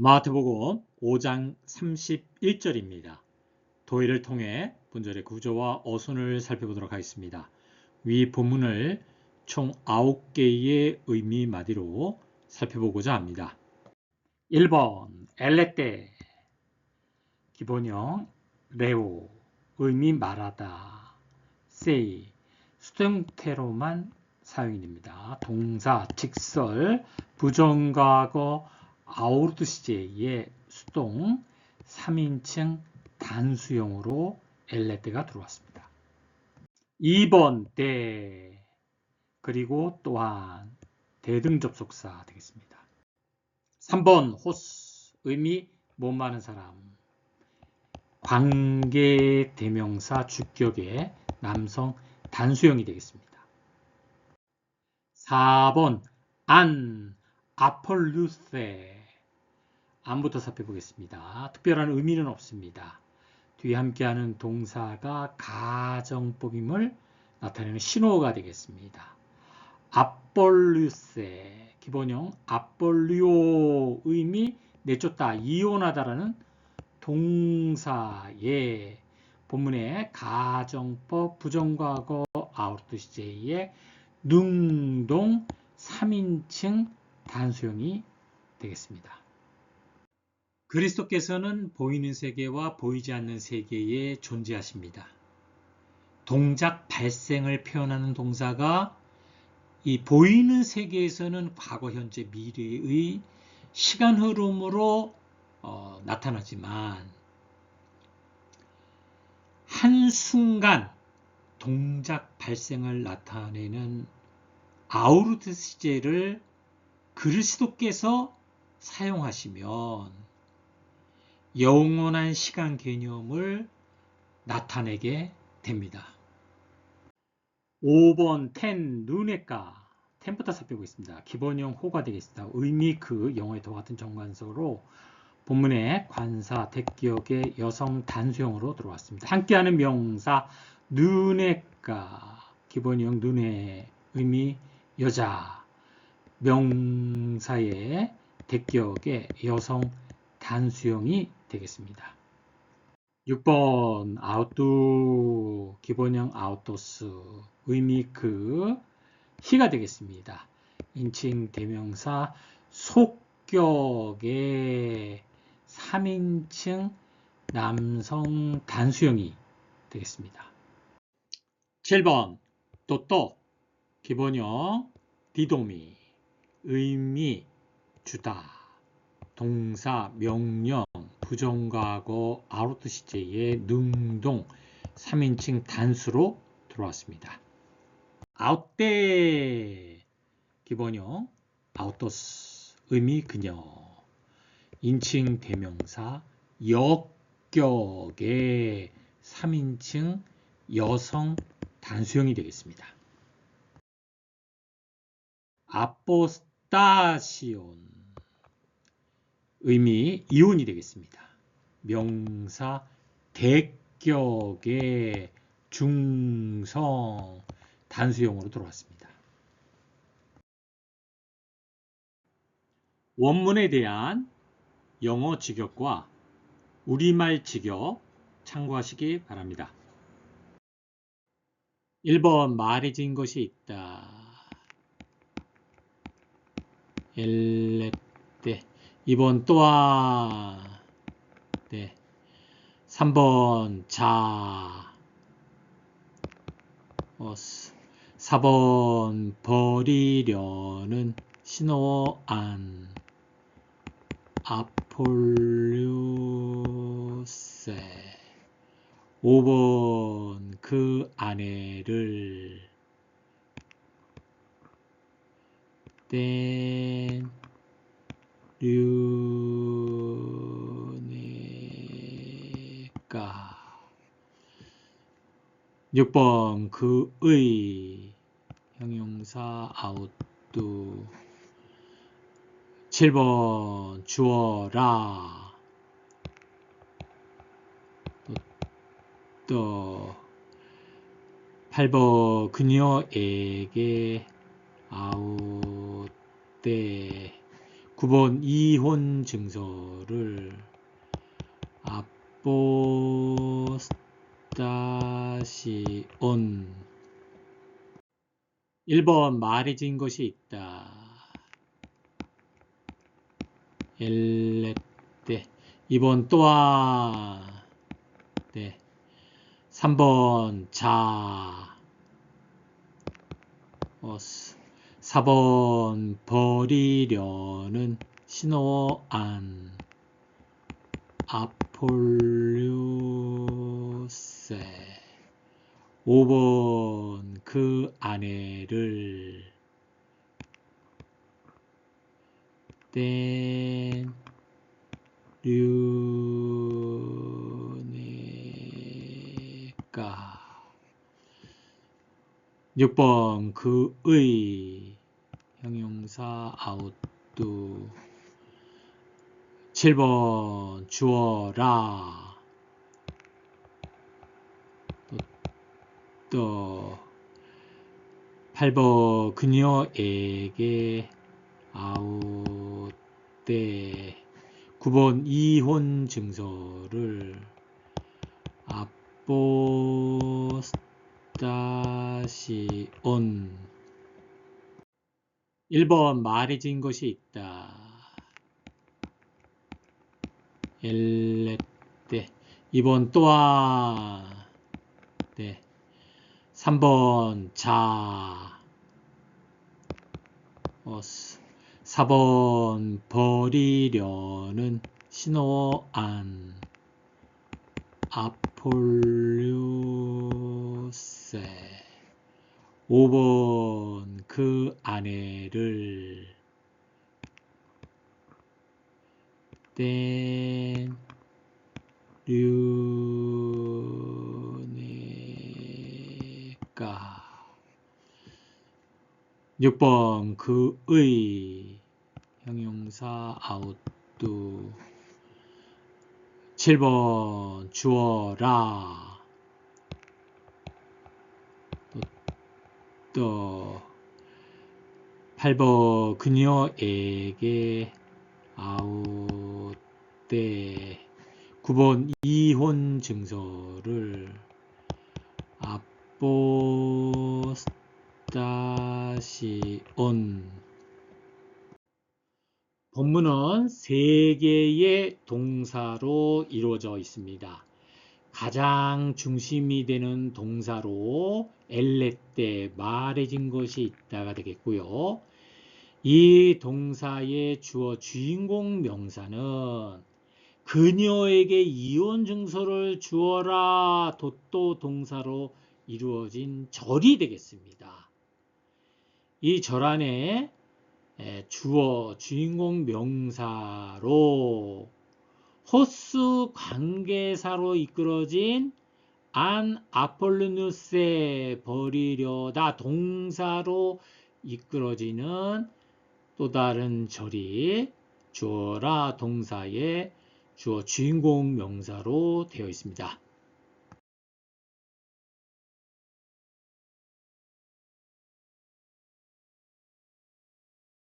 마태복음 5장 31절입니다. 도의를 통해 분절의 구조와 어순을 살펴보도록 하겠습니다. 위 본문을 총 9개의 의미 마디로 살펴보고자 합니다. 1번 엘레떼 기본형 레오 의미 말하다 세이 수동태로만 사용이 됩니다. 동사, 직설, 부정과거, 아우르트 시제의 수동 3인칭 단수형으로 엘레테가 들어왔습니다. 2번 때 그리고 또한 대등 접속사 되겠습니다. 3번 호스 의미 못 많은 사람 관계 대명사 주격의 남성 단수형이 되겠습니다. 4번 안 아폴루세 안부터 살펴보겠습니다. 특별한 의미는 없습니다. 뒤에 함께하는 동사가 가정법임을 나타내는 신호가 되겠습니다. 아폴루세 기본형 아폴리오 의미 내쫓다 이혼하다라는 동사의 본문의 가정법 부정과거 아우르트시제의 능동 3인칭 단수형이 되겠습니다. 그리스도께서는 보이는 세계와 보이지 않는 세계에 존재하십니다. 동작 발생을 표현하는 동사가 이 보이는 세계에서는 과거, 현재, 미래의 시간 흐름으로 어, 나타나지만 한순간 동작 발생을 나타내는 아우르트 시제를 그리스도께서 사용하시면 영원한 시간 개념을 나타내게 됩니다. 5번 텐 눈의가 텐부터 살펴보겠습니다. 기본형 호가 되겠습니다. 의미 그 영어의 더 같은 정관서로 본문의 관사 대기역의 여성 단수형으로 들어왔습니다. 함께하는 명사 눈의가 기본형 눈의 의미 여자 명사의 대격의 여성 단수형이 되겠습니다. 6번 아웃도 기본형 아웃도스 의미 그 희가 되겠습니다. 인칭 대명사 속격의 3인칭 남성 단수형이 되겠습니다. 7번 또또 기본형 디동미 의미 주다 동사 명령 부정과거 아우트 시제의 능동 3인칭 단수로 들어왔습니다. 아웃대 기본형 아우토스 의미 그녀 인칭 대명사 역격의 3인칭 여성 단수형이 되겠습니다. 아포스타시온 의미 이온이 되겠습니다. 명사 대격의 중성 단수형으로 들어왔습니다. 원문에 대한 영어 직역과 우리말 직역 참고하시기 바랍니다. 1번 말해진 것이 있다. 엘레떼 2번 또한 네. 3번 자. 어스 4번 버리려는 신호안. 아폴류세. 5번 그 아내를 땐류 6번 그의 형용사 아웃도 7번 주어라. 또 8번 그녀에게 아웃 때 9번 이혼 증서를. 아포 스타시온. 1번 말해진 것이 있다. 엘레떼. 2번 또한 네. 3번 자. 어스. 4번 버리려는 신호안. 아폴류 세 5번 그 아내를 땐 류네가. 6번 그의 형용사 아웃도 7번 주어라 또, 또 8번 그녀에게 아웃돼 9번 이혼 증서를 아포스타시온 1번 말해진 것이 있다. 엘레떼 2번 또한 네. 3번 자. 어스 4번 버리려는 신호안. 아폴류세. 5번 그 아내를 땐류 네가 6번 그의 형용사 아웃도 7번 주어라. 또, 또. 8번 그녀에게 아웃돼. 9번 이혼 증서를 아포스타 시온 본문은 세 개의 동사로 이루어져 있습니다. 가장 중심이 되는 동사로 엘레 때 말해진 것이 있다가 되겠고요. 이 동사의 주어 주인공 명사는 그녀에게 이혼 증서를 주어라 도또 동사로 이루어진 절이 되겠습니다. 이 절 안에 주어 주인공 명사로 호수 관계사로 이끌어진 안 아폴루누스에 버리려다 동사로 이끌어지는 또 다른 절이 주어라 동사의 주어 주인공 명사로 되어 있습니다.